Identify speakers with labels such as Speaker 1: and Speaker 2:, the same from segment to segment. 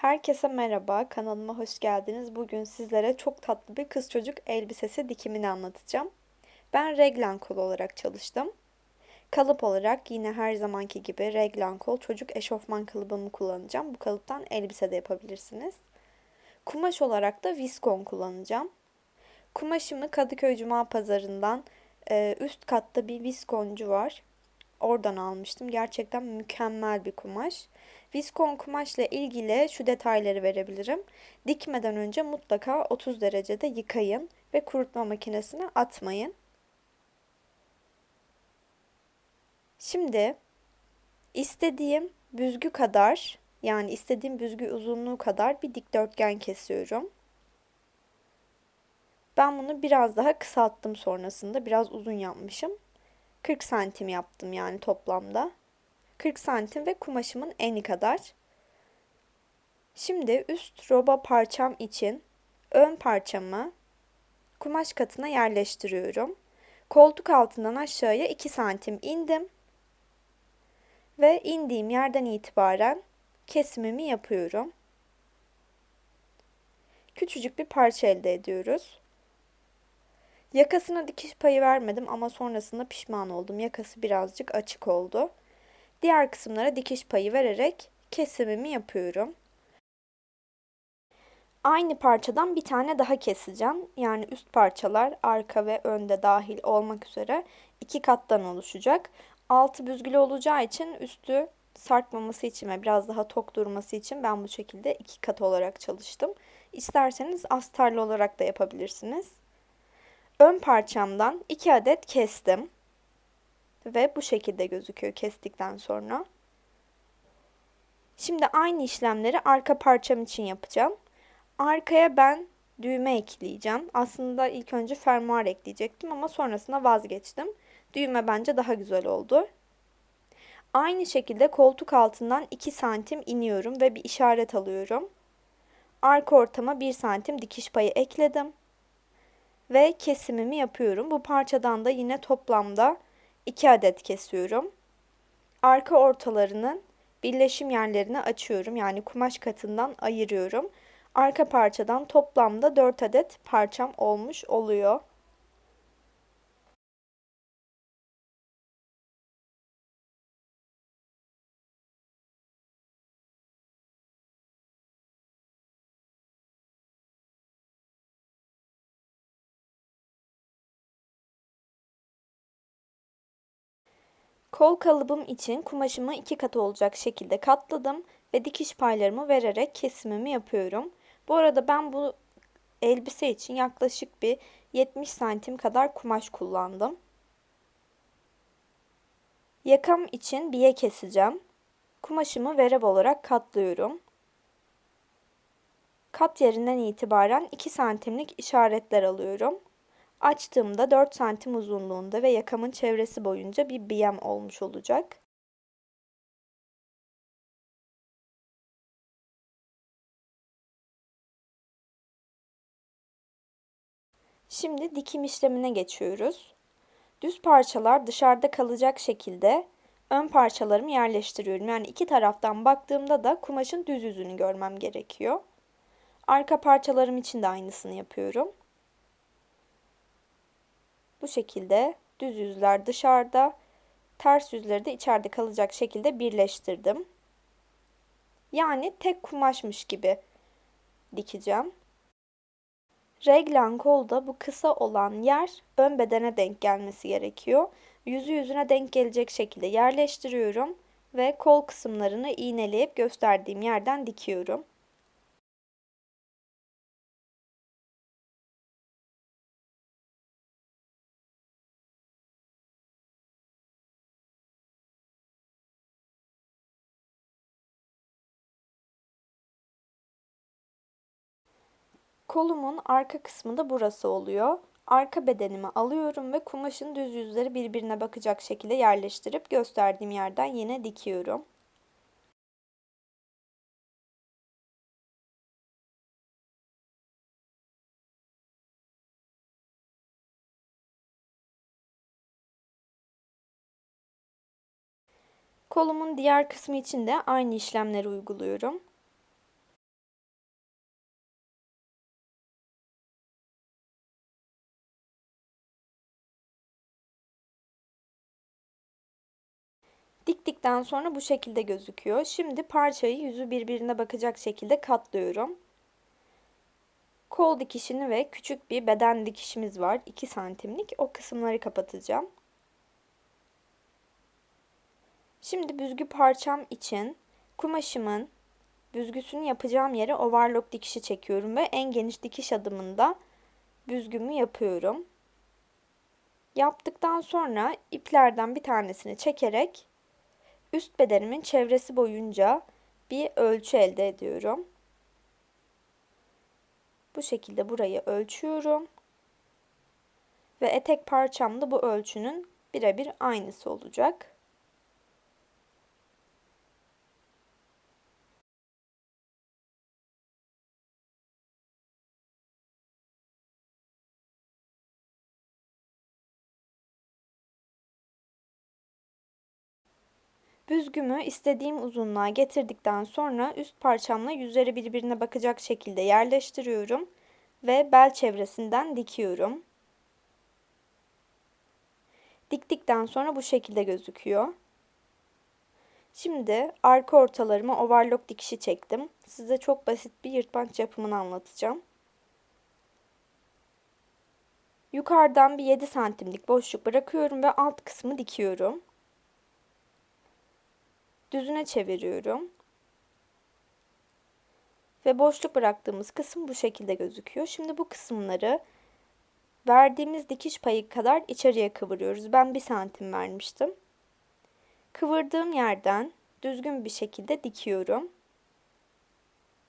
Speaker 1: Herkese merhaba, kanalıma hoş geldiniz. Bugün sizlere çok tatlı bir kız çocuk elbisesi dikimini anlatacağım. Ben reglan kol olarak çalıştım. Kalıp olarak yine her zamanki gibi reglan kol çocuk eşofman kalıbımı kullanacağım. Bu kalıptan elbise de yapabilirsiniz. Kumaş olarak da viskon kullanacağım. Kumaşımı Kadıköy Cuma Pazarı'ndan e, üst katta bir viskoncu var. Oradan almıştım. Gerçekten mükemmel bir kumaş. Viskon kumaşla ilgili şu detayları verebilirim. Dikmeden önce mutlaka 30 derecede yıkayın ve kurutma makinesine atmayın. Şimdi istediğim büzgü kadar yani istediğim büzgü uzunluğu kadar bir dikdörtgen kesiyorum. Ben bunu biraz daha kısalttım sonrasında. Biraz uzun yapmışım. 40 santim yaptım yani toplamda. 40 santim ve kumaşımın eni kadar. Şimdi üst roba parçam için ön parçamı kumaş katına yerleştiriyorum. Koltuk altından aşağıya 2 santim indim. Ve indiğim yerden itibaren kesimimi yapıyorum. Küçücük bir parça elde ediyoruz. Yakasına dikiş payı vermedim ama sonrasında pişman oldum. Yakası birazcık açık oldu. Diğer kısımlara dikiş payı vererek kesimimi yapıyorum. Aynı parçadan bir tane daha keseceğim. Yani üst parçalar arka ve önde dahil olmak üzere iki kattan oluşacak. Altı büzgülü olacağı için üstü sarkmaması için ve biraz daha tok durması için ben bu şekilde iki kat olarak çalıştım. İsterseniz astarlı olarak da yapabilirsiniz. Ön parçamdan 2 adet kestim. Ve bu şekilde gözüküyor kestikten sonra. Şimdi aynı işlemleri arka parçam için yapacağım. Arkaya ben düğme ekleyeceğim. Aslında ilk önce fermuar ekleyecektim ama sonrasında vazgeçtim. Düğme bence daha güzel oldu. Aynı şekilde koltuk altından 2 santim iniyorum ve bir işaret alıyorum. Arka ortama 1 santim dikiş payı ekledim ve kesimimi yapıyorum. Bu parçadan da yine toplamda 2 adet kesiyorum. Arka ortalarının birleşim yerlerini açıyorum. Yani kumaş katından ayırıyorum. Arka parçadan toplamda 4 adet parçam olmuş oluyor. Kol kalıbım için kumaşımı iki kat olacak şekilde katladım ve dikiş paylarımı vererek kesimimi yapıyorum. Bu arada ben bu elbise için yaklaşık bir 70 santim kadar kumaş kullandım. Yakam için biye keseceğim. Kumaşımı verev olarak katlıyorum. Kat yerinden itibaren 2 santimlik işaretler alıyorum. Açtığımda 4 santim uzunluğunda ve yakamın çevresi boyunca bir biyem olmuş olacak. Şimdi dikim işlemine geçiyoruz. Düz parçalar dışarıda kalacak şekilde ön parçalarımı yerleştiriyorum. Yani iki taraftan baktığımda da kumaşın düz yüzünü görmem gerekiyor. Arka parçalarım için de aynısını yapıyorum. Bu şekilde düz yüzler dışarıda, ters yüzleri de içeride kalacak şekilde birleştirdim. Yani tek kumaşmış gibi dikeceğim. Reglan kolda bu kısa olan yer ön bedene denk gelmesi gerekiyor. Yüzü yüzüne denk gelecek şekilde yerleştiriyorum ve kol kısımlarını iğneleyip gösterdiğim yerden dikiyorum. Kolumun arka kısmı da burası oluyor. Arka bedenimi alıyorum ve kumaşın düz yüzleri birbirine bakacak şekilde yerleştirip gösterdiğim yerden yine dikiyorum. Kolumun diğer kısmı için de aynı işlemleri uyguluyorum. Diktikten sonra bu şekilde gözüküyor. Şimdi parçayı yüzü birbirine bakacak şekilde katlıyorum. Kol dikişini ve küçük bir beden dikişimiz var. 2 santimlik. O kısımları kapatacağım. Şimdi büzgü parçam için kumaşımın büzgüsünü yapacağım yere overlock dikişi çekiyorum ve en geniş dikiş adımında büzgümü yapıyorum. Yaptıktan sonra iplerden bir tanesini çekerek üst bedenimin çevresi boyunca bir ölçü elde ediyorum. Bu şekilde burayı ölçüyorum. Ve etek parçamda bu ölçünün birebir aynısı olacak. Büzgümü istediğim uzunluğa getirdikten sonra üst parçamla yüzleri birbirine bakacak şekilde yerleştiriyorum ve bel çevresinden dikiyorum. Diktikten sonra bu şekilde gözüküyor. Şimdi arka ortalarıma overlock dikişi çektim. Size çok basit bir yırtmaç yapımını anlatacağım. Yukarıdan bir 7 santimlik boşluk bırakıyorum ve alt kısmı dikiyorum düzüne çeviriyorum. Ve boşluk bıraktığımız kısım bu şekilde gözüküyor. Şimdi bu kısımları verdiğimiz dikiş payı kadar içeriye kıvırıyoruz. Ben bir santim vermiştim. Kıvırdığım yerden düzgün bir şekilde dikiyorum.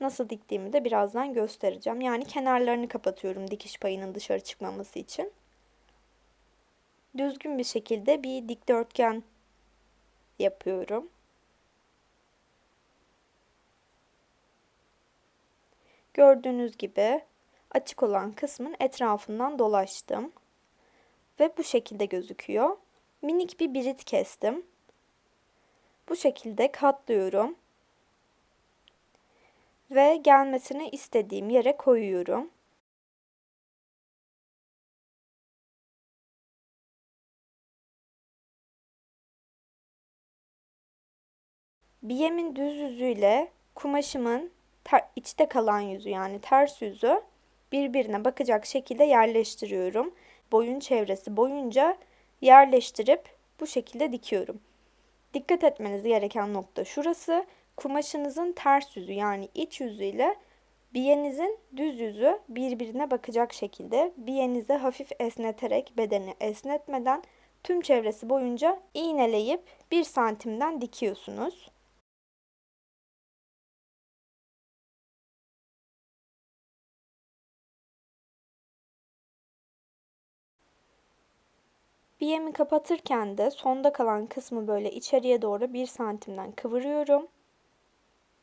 Speaker 1: Nasıl diktiğimi de birazdan göstereceğim. Yani kenarlarını kapatıyorum dikiş payının dışarı çıkmaması için. Düzgün bir şekilde bir dikdörtgen yapıyorum. Gördüğünüz gibi açık olan kısmın etrafından dolaştım. Ve bu şekilde gözüküyor. Minik bir birit kestim. Bu şekilde katlıyorum. Ve gelmesini istediğim yere koyuyorum. Biyemin düz yüzüyle kumaşımın ter, içte kalan yüzü yani ters yüzü birbirine bakacak şekilde yerleştiriyorum. Boyun çevresi boyunca yerleştirip bu şekilde dikiyorum. Dikkat etmeniz gereken nokta şurası. Kumaşınızın ters yüzü yani iç yüzü ile biyenizin düz yüzü birbirine bakacak şekilde biyenizi hafif esneterek bedeni esnetmeden tüm çevresi boyunca iğneleyip 1 santimden dikiyorsunuz. Biyemi kapatırken de sonda kalan kısmı böyle içeriye doğru 1 santimden kıvırıyorum.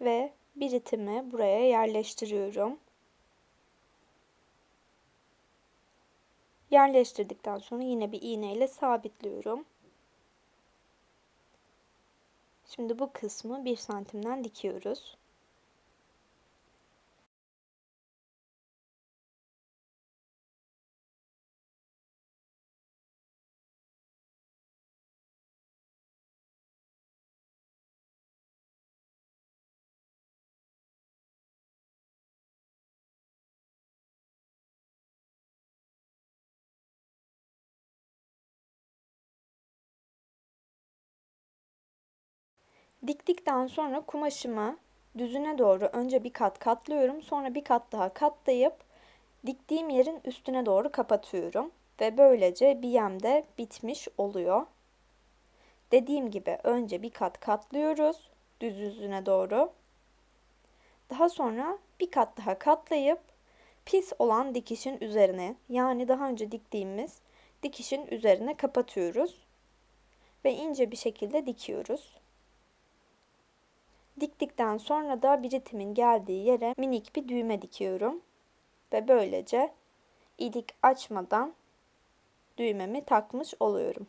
Speaker 1: Ve biritimi buraya yerleştiriyorum. Yerleştirdikten sonra yine bir iğne ile sabitliyorum. Şimdi bu kısmı 1 santimden dikiyoruz. Diktikten sonra kumaşımı düzüne doğru önce bir kat katlıyorum. Sonra bir kat daha katlayıp diktiğim yerin üstüne doğru kapatıyorum. Ve böylece biyem de bitmiş oluyor. Dediğim gibi önce bir kat katlıyoruz düz yüzüne doğru. Daha sonra bir kat daha katlayıp pis olan dikişin üzerine yani daha önce diktiğimiz dikişin üzerine kapatıyoruz ve ince bir şekilde dikiyoruz. Diktikten sonra da biritimin geldiği yere minik bir düğme dikiyorum. Ve böylece ilik açmadan düğmemi takmış oluyorum.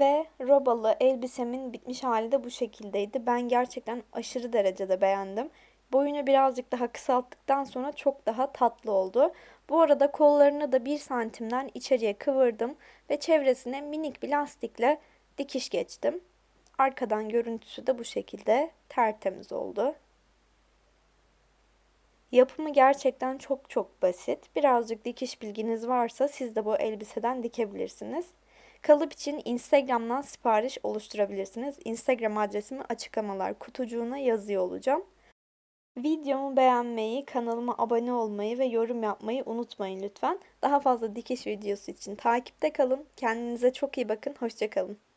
Speaker 1: Ve robalı elbisemin bitmiş hali de bu şekildeydi. Ben gerçekten aşırı derecede beğendim. Boyunu birazcık daha kısalttıktan sonra çok daha tatlı oldu. Bu arada kollarını da 1 santimden içeriye kıvırdım ve çevresine minik bir lastikle dikiş geçtim. Arkadan görüntüsü de bu şekilde tertemiz oldu. Yapımı gerçekten çok çok basit. Birazcık dikiş bilginiz varsa siz de bu elbiseden dikebilirsiniz. Kalıp için Instagram'dan sipariş oluşturabilirsiniz. Instagram adresimi açıklamalar kutucuğuna yazıyor olacağım. Videomu beğenmeyi, kanalıma abone olmayı ve yorum yapmayı unutmayın lütfen. Daha fazla dikiş videosu için takipte kalın. Kendinize çok iyi bakın. Hoşçakalın.